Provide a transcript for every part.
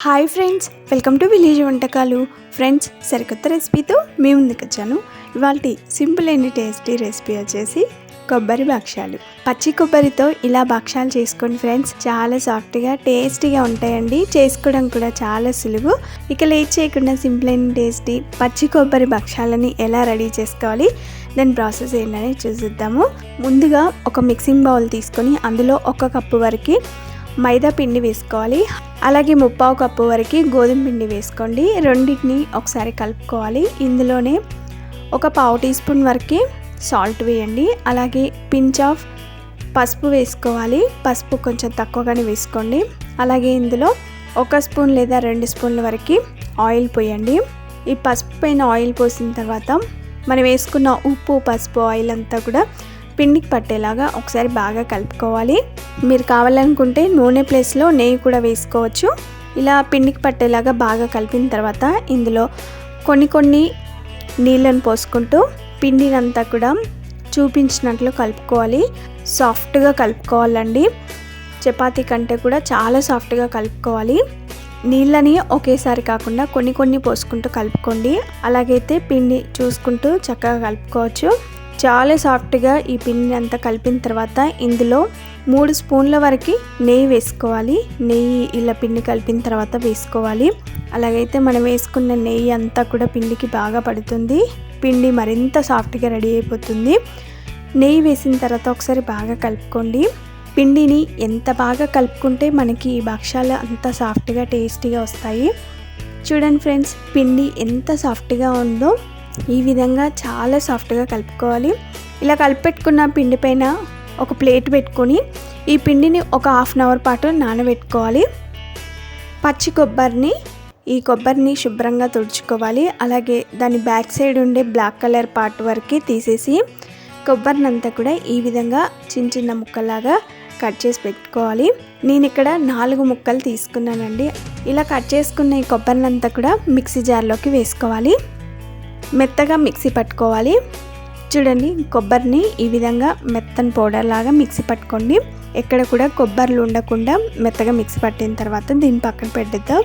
Hi friends welcome to village వంటకాలు. Friends సరికొత్త రెసిపీతో మీ ముందుకు వచ్చాను ఇవాళ సింపుల్ అండ్ టేస్టీ రెసిపీ వచ్చేసి కొబ్బరి భక్ష్యాలు పచ్చి కొబ్బరితో ఇలా భక్ష్యాలు చేసుకోండి ఫ్రెండ్స్ చాలా సాఫ్ట్గా టేస్టీగా ఉంటాయండి. చేసుకోవడం కూడా చాలా సులువు. ఇక లేట్ చేయకుండా సింపుల్ అండ్ టేస్టీ పచ్చి కొబ్బరి భక్ష్యాలని ఎలా రెడీ చేసుకోవాలి? దాని ప్రాసెస్ ఏంటనేది చూసిద్దాము. ముందుగా ఒక మిక్సింగ్ బౌల్ తీసుకొని అందులో ఒక కప్పు వరకు మైదా పిండి వేసుకోవాలి. అలాగే ముప్పావు కప్పు వరకు గోధుమ పిండి వేసుకోండి. రెండింటిని ఒకసారి కలుపుకోవాలి. ఇందులోనే ఒక పావు టీ స్పూన్ వరకు సాల్ట్ వేయండి. అలాగే పించ్ ఆఫ్ పసుపు వేసుకోవాలి. పసుపు కొంచెం తక్కువగానే వేసుకోండి. అలాగే ఇందులో ఒక స్పూన్ లేదా రెండు స్పూన్ల వరకు ఆయిల్ పోయండి. ఈ పసుపు పైన ఆయిల్ పోసిన తర్వాత మనం వేసుకున్న ఉప్పు పసుపు ఆయిల్ అంతా కూడా పిండికి పట్టేలాగా ఒకసారి బాగా కలుపుకోవాలి. మీరు కావాలనుకుంటే నూనె ప్లేస్లో నెయ్యి కూడా వేసుకోవచ్చు. ఇలా పిండికి పట్టేలాగా బాగా కలిపిన తర్వాత ఇందులో కొన్ని కొన్ని నీళ్ళను పోసుకుంటూ పిండినంతా కూడా చూపించినట్లు కలుపుకోవాలి. సాఫ్ట్గా కలుపుకోవాలండి. చపాతీ కంటే కూడా చాలా సాఫ్ట్గా కలుపుకోవాలి. నీళ్ళని ఒకేసారి కాకుండా కొన్ని కొన్ని పోసుకుంటూ కలుపుకోండి. అలాగైతే పిండి చూసుకుంటూ చక్కగా కలుపుకోవచ్చు. చాలా సాఫ్ట్గా ఈ పిండిని అంతా కలిపిన తర్వాత ఇందులో మూడు స్పూన్ల వరకు నెయ్యి వేసుకోవాలి. నెయ్యి ఇలా పిండి కలిపిన తర్వాత వేసుకోవాలి. అలాగైతే మనం వేసుకున్న నెయ్యి అంతా కూడా పిండికి బాగా పడుతుంది. పిండి మరింత సాఫ్ట్గా రెడీ అయిపోతుంది. నెయ్యి వేసిన తర్వాత ఒకసారి బాగా కలుపుకోండి. పిండిని ఎంత బాగా కలుపుకుంటే మనకి ఈ భక్ష్యాలు అంత సాఫ్ట్గా టేస్టీగా వస్తాయి. చూడండి ఫ్రెండ్స్ పిండి ఎంత సాఫ్ట్గా ఉందో ఈ విధంగా చాలా సాఫ్ట్గా కలుపుకోవాలి. ఇలా కలిపెట్టుకున్న పిండి పైన ఒక ప్లేట్ పెట్టుకొని ఈ పిండిని ఒక హాఫ్ అన్ అవర్ పాటు నానబెట్టుకోవాలి. పచ్చి కొబ్బరిని ఈ కొబ్బరిని శుభ్రంగా తుడుచుకోవాలి. అలాగే దాని బ్యాక్ సైడ్ ఉండే బ్లాక్ కలర్ పార్ట్ వరకు తీసేసి కొబ్బరినంతా కూడా ఈ విధంగా చిన్న చిన్న ముక్కలాగా కట్ చేసి పెట్టుకోవాలి. నేను ఇక్కడ నాలుగు ముక్కలు తీసుకున్నానండి. ఇలా కట్ చేసుకున్న ఈ కొబ్బరినంతా కూడా మిక్సీ జార్లోకి వేసుకోవాలి. మెత్తగా మిక్సీ పట్టుకోవాలి. చూడండి కొబ్బరిని ఈ విధంగా మెత్తని పౌడర్ లాగా మిక్సీ పట్టుకోండి. ఎక్కడ కూడా కొబ్బరిలు ఉండకుండా మెత్తగా మిక్సీ పట్టిన తర్వాత దీన్ని పక్కన పెట్టేద్దాం.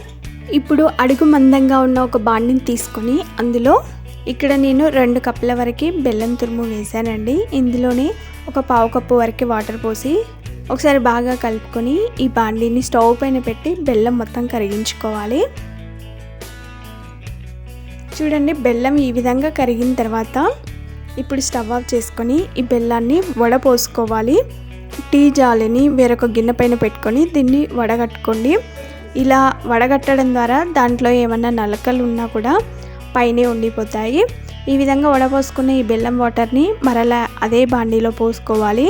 ఇప్పుడు అడుగు మందంగా ఉన్న ఒక బాండిని తీసుకొని అందులో ఇక్కడ నేను రెండు కప్పుల వరకు బెల్లం తురుము వేసానండి ఇందులోనే ఒక పావు కప్పు వరకు వాటర్ పోసి ఒకసారి బాగా కలుపుకొని ఈ బాండీని స్టవ్ పైన పెట్టి బెల్లం మొత్తం కరిగించుకోవాలి. చూడండి బెల్లం ఈ విధంగా కరిగిన తర్వాత ఇప్పుడు స్టవ్ ఆఫ్ చేసుకొని ఈ బెల్లాన్ని వడపోసుకోవాలి టీ జాలిని వేరొక గిన్నె పైన పెట్టుకొని దీన్ని వడగట్టుకోండి. ఇలా వడగట్టడం ద్వారా దాంట్లో ఏమన్నా నలకలు ఉన్నా కూడా పైనే ఉండిపోతాయి. ఈ విధంగా వడపోసుకున్న ఈ బెల్లం వాటర్ని మరలా అదే బాండీలో పోసుకోవాలి.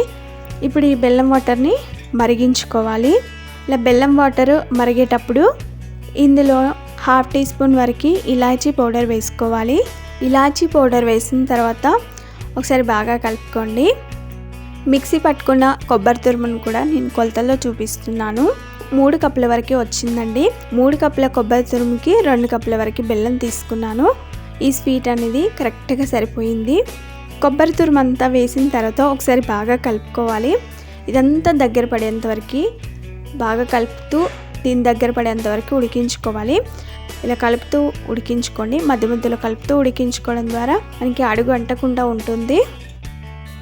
ఇప్పుడు ఈ బెల్లం వాటర్ని మరిగించుకోవాలి. ఇలా బెల్లం వాటర్ మరిగేటప్పుడు ఇందులో హాఫ్ టీ స్పూన్ వరకు ఇలాచీ పౌడర్ వేసుకోవాలి. ఇలాచీ పౌడర్ వేసిన తర్వాత ఒకసారి బాగా కలుపుకోండి. మిక్సీ పట్టుకున్న కొబ్బరి తురుమును కూడా నేను కొలతల్లో చూపిస్తున్నాను. మూడు కప్పుల వరకు వచ్చిందండి. మూడు కప్పుల కొబ్బరి తురుముకి రెండు కప్పుల వరకు బెల్లం తీసుకున్నాను. ఈ స్వీట్ అనేది కరెక్ట్గా సరిపోయింది. కొబ్బరి తురుము అంతా వేసిన తర్వాత ఒకసారి బాగా కలుపుకోవాలి. ఇదంతా దగ్గర పడేంత వరకు బాగా కలుపుతూ దీని దగ్గర పడేంత వరకు ఉడికించుకోవాలి. ఇలా కలుపుతూ ఉడికించుకోండి. మధ్య మధ్యలో కలుపుతూ ఉడికించుకోవడం ద్వారా మనకి అడుగు అంటకుండా ఉంటుంది.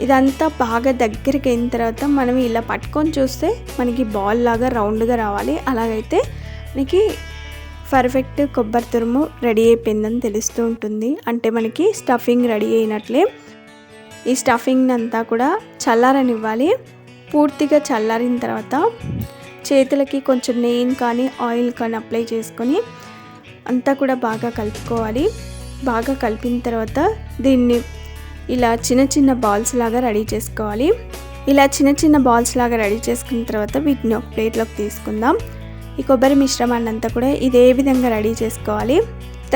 ఇదంతా బాగా దగ్గరికి అయిన తర్వాత మనం ఇలా పట్టుకొని చూస్తే మనకి బాల్ లాగా రౌండ్గా రావాలి. అలాగైతే మనకి పర్ఫెక్ట్ కొబ్బరి తురుము రెడీ అయిపోయిందని తెలుస్తూ ఉంటుంది. అంటే మనకి స్టఫింగ్ రెడీ అయినట్లే. ఈ స్టఫింగ్ అంతా కూడా చల్లారనివ్వాలి. పూర్తిగా చల్లారిన తర్వాత చేతులకి కొంచెం నెయ్యిని కానీ ఆయిల్ కానీ అప్లై చేసుకొని అంతా కూడా బాగా కలుపుకోవాలి. బాగా కలిపిన తర్వాత దీన్ని ఇలా చిన్న చిన్న బాల్స్ లాగా రెడీ చేసుకోవాలి. ఇలా చిన్న చిన్న బాల్స్ లాగా రెడీ చేసుకున్న తర్వాత వీటిని ఒక ప్లేట్లోకి తీసుకుందాం. ఈ కొబ్బరి మిశ్రమాన్ని అంతా కూడా ఇదే విధంగా రెడీ చేసుకోవాలి.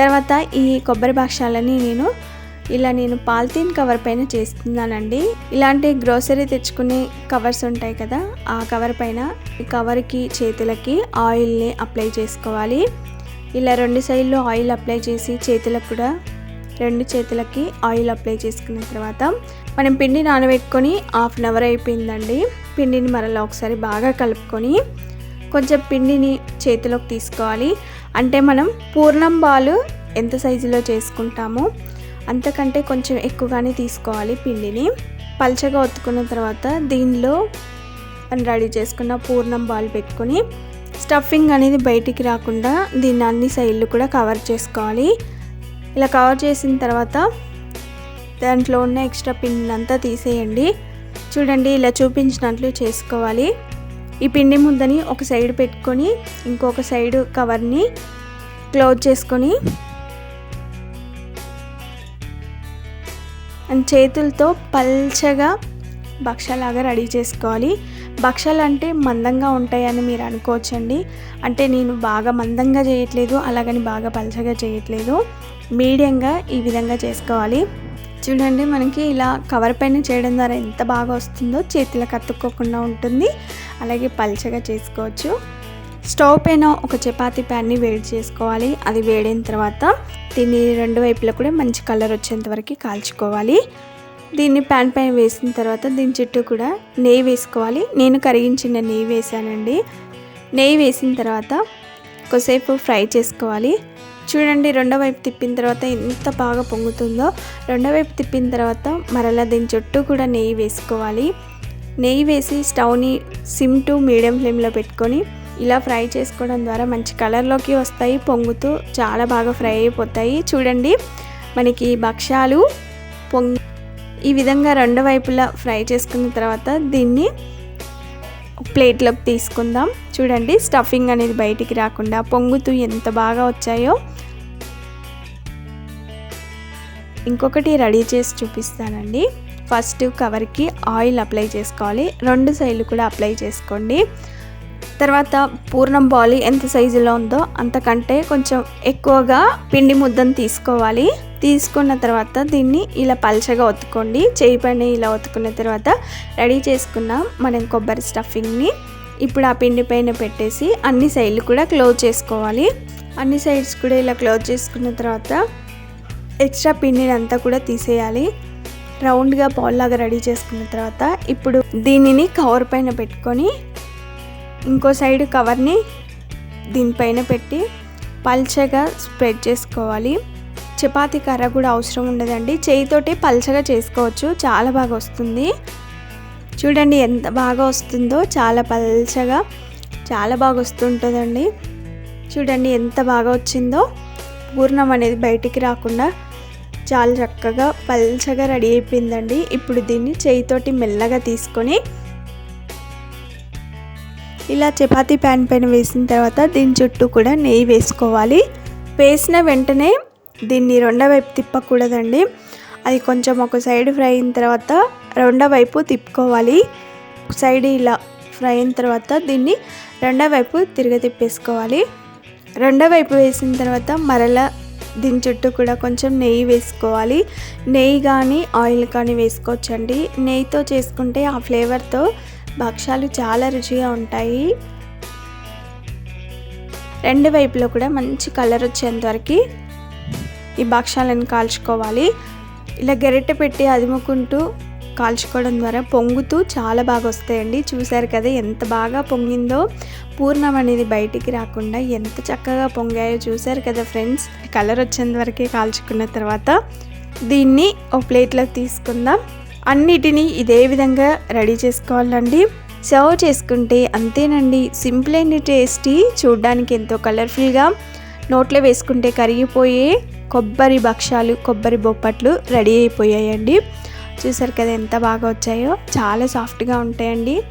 తర్వాత ఈ కొబ్బరి భక్ష్యాలని నేను ఇలా నేను పాలిథీన్ కవర్ పైన చేస్తున్నానండి. ఇలాంటి గ్రోసరీ తెచ్చుకునే కవర్స్ ఉంటాయి కదా ఆ కవర్ పైన ఈ కవర్కి చేతులకి ఆయిల్ని అప్లై చేసుకోవాలి. ఇలా రెండు సైడ్లో ఆయిల్ అప్లై చేసి చేతులకు కూడా రెండు చేతులకి ఆయిల్ అప్లై చేసుకున్న తర్వాత మనం పిండి నానబెట్టుకొని హాఫ్ అన్ అవర్ అయిపోయిందండి. పిండిని మరలా ఒకసారి బాగా కలుపుకొని కొంచెం పిండిని చేతిలోకి తీసుకోవాలి. అంటే మనం పూర్ణం బాలు ఎంత సైజులో చేసుకుంటామో అంతకంటే కొంచెం ఎక్కువగానే తీసుకోవాలి పిండిని. పల్చగా ఒత్తుకున్న తర్వాత దీనిలో మనం రెడీ చేసుకున్న పూర్ణం బాల్ పెట్టుకొని స్టఫింగ్ అనేది బయటికి రాకుండా దీన్ని అన్ని సైడ్లు కూడా కవర్ చేసుకోవాలి. ఇలా కవర్ చేసిన తర్వాత దాంట్లో ఉన్న ఎక్స్ట్రా పిండిని అంతా తీసేయండి. చూడండి ఇలా చూపించినట్లు చేసుకోవాలి. ఈ పిండి ముద్దని ఒక సైడ్ పెట్టుకొని ఇంకొక సైడ్ కవర్ని క్లోజ్ చేసుకొని అండ్ చేతులతో పల్చగా భక్షలాగా రెడీ చేసుకోవాలి. భక్షలు అంటే మందంగా ఉంటాయని మీరు అనుకోవచ్చండి. అంటే నేను బాగా మందంగా చేయట్లేదు అలాగని బాగా పల్చగా చేయట్లేదు. మీడియంగా ఈ విధంగా చేసుకోవాలి. చూడండి మనకి ఇలా కవర్ పైన చేయడం ద్వారా ఎంత బాగా వస్తుందో చేతిలో కత్తుక్కోకుండా ఉంటుంది. అలాగే పల్చగా చేసుకోవచ్చు. స్టవ్ పైన ఒక చపాతీ ప్యాన్ని వేడి చేసుకోవాలి. అది వేడైన తర్వాత దీన్ని రెండు వైపులా కూడా మంచి కలర్ వచ్చేంత వరకు కాల్చుకోవాలి. దీన్ని ప్యాన్ పైన వేసిన తర్వాత దీని చుట్టూ కూడా నెయ్యి వేసుకోవాలి. నేను కరిగించిన నెయ్యి వేసానండి. నెయ్యి వేసిన తర్వాత కొద్దిసేపు ఫ్రై చేసుకోవాలి. చూడండి రెండో వైపు తిప్పిన తర్వాత ఎంత బాగా పొంగుతుందో. రెండో వైపు తిప్పిన తర్వాత మరలా దీని చుట్టూ కూడా నెయ్యి వేసుకోవాలి. నెయ్యి వేసి స్టవ్ని సిమ్ టు మీడియం ఫ్లేమ్లో పెట్టుకొని ఇలా ఫ్రై చేసుకోవడం ద్వారా మంచి కలర్లోకి వస్తాయి పొంగుతూ చాలా బాగా ఫ్రై అయిపోతాయి. చూడండి మనకి భక్ష్యాలు పొంగి ఈ విధంగా రెండు వైపులా ఫ్రై చేసుకున్న తర్వాత దీన్ని ప్లేట్లోకి తీసుకుందాం. చూడండి స్టఫింగ్ అనేది బయటికి రాకుండా పొంగుతూ ఎంత బాగా వచ్చాయో. ఇంకొకటి రెడీ చేసి చూపిస్తానండి. ఫస్ట్ కవర్కి ఆయిల్ అప్లై చేసుకోవాలి. రెండు సైడ్లు కూడా అప్లై చేసుకోండి. తర్వాత పూర్ణం బాలి ఎంత సైజులో ఉందో అంతకంటే కొంచెం ఎక్కువగా పిండి ముద్దను తీసుకోవాలి. తీసుకున్న తర్వాత దీన్ని ఇలా పల్చగా ఒత్తుకోండి. చేయి పైన ఇలా ఒత్తుకున్న తర్వాత రెడీ చేసుకున్న మనం కొబ్బరి స్టఫింగ్ని ఇప్పుడు ఆ పిండి పైన పెట్టేసి అన్ని సైడ్లు కూడా క్లోజ్ చేసుకోవాలి. అన్ని సైడ్స్ కూడా ఇలా క్లోజ్ చేసుకున్న తర్వాత ఎక్స్ట్రా పిండిని అంతా కూడా తీసేయాలి. రౌండ్గా బాల్ లాగా రెడీ చేసుకున్న తర్వాత ఇప్పుడు దీనిని కవర్ పైన పెట్టుకొని ఇంకో సైడ్ కవర్ని దీనిపైన పెట్టి పల్చగా స్ప్రెడ్ చేసుకోవాలి. చపాతీ కర్ర కూడా అవసరం ఉండదండి. చేయితోటి పల్చగా చేసుకోవచ్చు. చాలా బాగా వస్తుంది. చూడండి ఎంత బాగా వస్తుందో. చాలా పల్చగా చాలా బాగా వస్తుంటుందండి. చూడండి ఎంత బాగా వచ్చిందో. పూర్ణం అనేది బయటికి రాకుండా చాలా చక్కగా పల్చగా రెడీ అయిపోయిందండి. ఇప్పుడు దీన్ని చేయితోటి మెల్లగా తీసుకొని ఇలా చపాతీ ప్యాన్ పైన వేసిన తర్వాత దీని చుట్టూ కూడా నెయ్యి వేసుకోవాలి. వేసిన వెంటనే దీన్ని రెండో వైపు తిప్పకూడదండి. అది కొంచెం ఒక సైడ్ ఫ్రై అయిన తర్వాత రెండో వైపు తిప్పుకోవాలి. సైడ్ ఇలా ఫ్రై అయిన తర్వాత దీన్ని రెండో వైపు తిరగ తిప్పేసుకోవాలి. రెండో వైపు వేసిన తర్వాత మరలా దీని చుట్టూ కూడా కొంచెం నెయ్యి వేసుకోవాలి. నెయ్యి కానీ ఆయిల్ కానీ వేసుకోవచ్చండి. నెయ్యితో చేసుకుంటే ఆ ఫ్లేవర్తో భక్ష్యాలు చాలా రుచిగా ఉంటాయి. రెండు వైపులో కూడా మంచి కలర్ వచ్చేంత వరకు ఈ భక్ష్యాలను కాల్చుకోవాలి. ఇలా గెరిట పెట్టి అదుముకుంటూ కాల్చుకోవడం ద్వారా పొంగుతూ చాలా బాగా వస్తాయండి. చూసారు కదా ఎంత బాగా పొంగిందో. పూర్ణం అనేది బయటికి రాకుండా ఎంత చక్కగా పొంగాయో చూసారు కదా ఫ్రెండ్స్. కలర్ వచ్చేంత వరకే కాల్చుకున్న తర్వాత దీన్ని ఒక ప్లేట్లోకి తీసుకుందాం. అన్నిటినీ ఇదే విధంగా రెడీ చేసుకోవాలండి. సర్వ్ చేసుకుంటే అంతేనండి. సింపుల్ అండ్ టేస్టీ చూడడానికి ఎంతో కలర్ఫుల్గా. నోట్లో వేసుకుంటే కరిగిపోయే కొబ్బరి భక్షాలు కొబ్బరి బొప్పట్లు రెడీ అయిపోయాయండి. చూసారు కదా ఎంత బాగా వచ్చాయో? చాలా సాఫ్ట్గా ఉంటాయండి.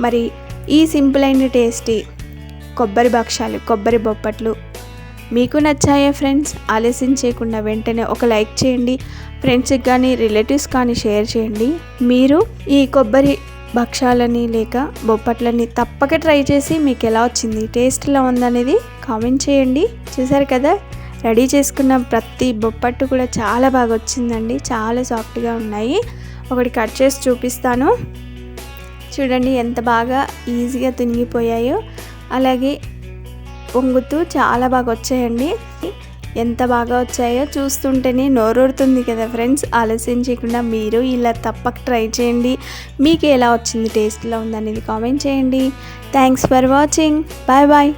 మరి ఈ సింపుల్ అయిన టేస్టీ కొబ్బరి భక్షాలు కొబ్బరి బొప్పట్లు మీకు నచ్చాయా ఫ్రెండ్స్? ఆలస్యం చేయకుండా వెంటనే ఒక లైక్ చేయండి. ఫ్రెండ్స్కి కానీ రిలేటివ్స్ కానీ షేర్ చేయండి. మీరు ఈ కొబ్బరి భక్షాలని లేక బొప్పట్లని తప్పక ట్రై చేసి మీకు ఎలా వచ్చింది టేస్ట్ ఎలా ఉందనేది కామెంట్ చేయండి. చూసారు కదా రెడీ చేసుకున్న ప్రతి బొప్పట్టు కూడా చాలా బాగా వచ్చిందండి. చాలా సాఫ్ట్గా ఉన్నాయి. ఒకటి కట్ చేసి చూపిస్తాను. చూడండి ఎంత బాగా ఈజీగా తినిగిపోయాయో. అలాగే పొంగుతూ చాలా బాగా వచ్చాయండి. ఎంత బాగా వచ్చాయో చూస్తుంటేనే నోరూరుతుంది కదా ఫ్రెండ్స్. ఆలస్యం చేయకుండా మీరు ఇలా తప్పక ట్రై చేయండి. మీకు ఎలా వచ్చింది టేస్ట్లో ఉందనేది కామెంట్ చేయండి. Thanks for watching bye bye